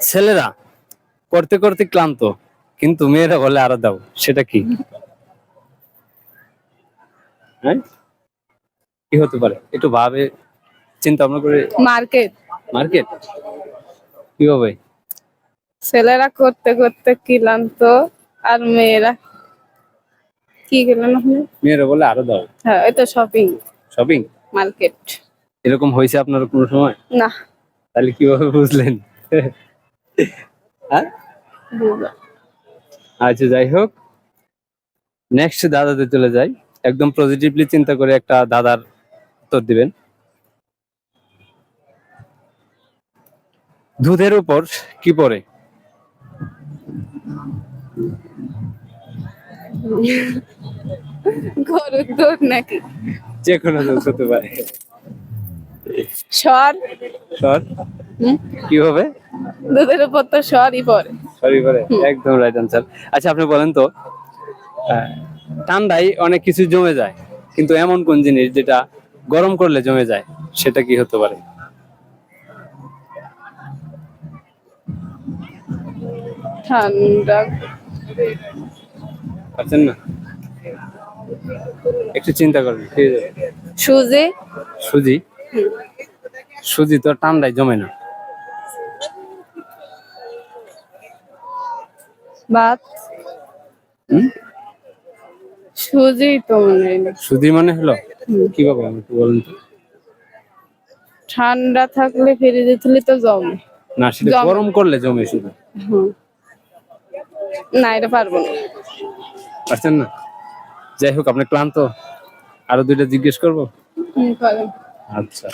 ছেলেরা করতে করতে ক্লান্ত কিন্তু মেয়েরা বলে আরও দাও সেটা কি? হ্যাঁ? কি হতে পারে? একটু ভাবে চিন্তা ভাবনা করে মার্কেট। মার্কেট? কি কীভাবে? ছেলেরা করতে করতে ক্লান্ত আর মেয়েরা কি গেলেন আপনি? মেয়েরা বলে আরও দাও। হ্যাঁ তো শপিং শপিং মার্কেট। এরকম হয়েছে আপনার কোনো সময়? না। তাহলে কীভাবে বুঝলেন? হ্যাঁ? আচ্ছা যাই হোক। নেক্সট দাদাতে চলে যাই। একদম পজিটিভলি চিন্তা করে একটা দাদার উত্তর দিবেন। দুধের উপর কি পড়ে গরুর দুধ নাকি? যে কোনো দুধ হতে পারে। সর সর হুম? কি হবে? দুধের উপর তো সরই পড়ে। সরি করে একদম রাইট আনসার আচ্ছা আপনি বলেন তো ঠান্ডায় অনেক কিছু জমে যায় কিন্তু এমন কোন জিনিস যেটা গরম করলে জমে যায় সেটা কি হতে পারে? ঠান্ডা। পারছেন না? একটু চিন্তা আছে। সুজি। সুজি? সুজি তো ঠান্ডায় জমে না। ভাত সুজি তো মনে সুজি মনে হলো? কীভাবে একটু বলুন তো। ঠান্ডা থাকলে ফ্রিজে তো জমে। না সেটা গরম করলে জমে শুধু। না এটা পারব না। পারছেন না? যাই হোক আপনি ক্লান্ত? আরও দুইটা জিজ্ঞেস করব? আচ্ছা।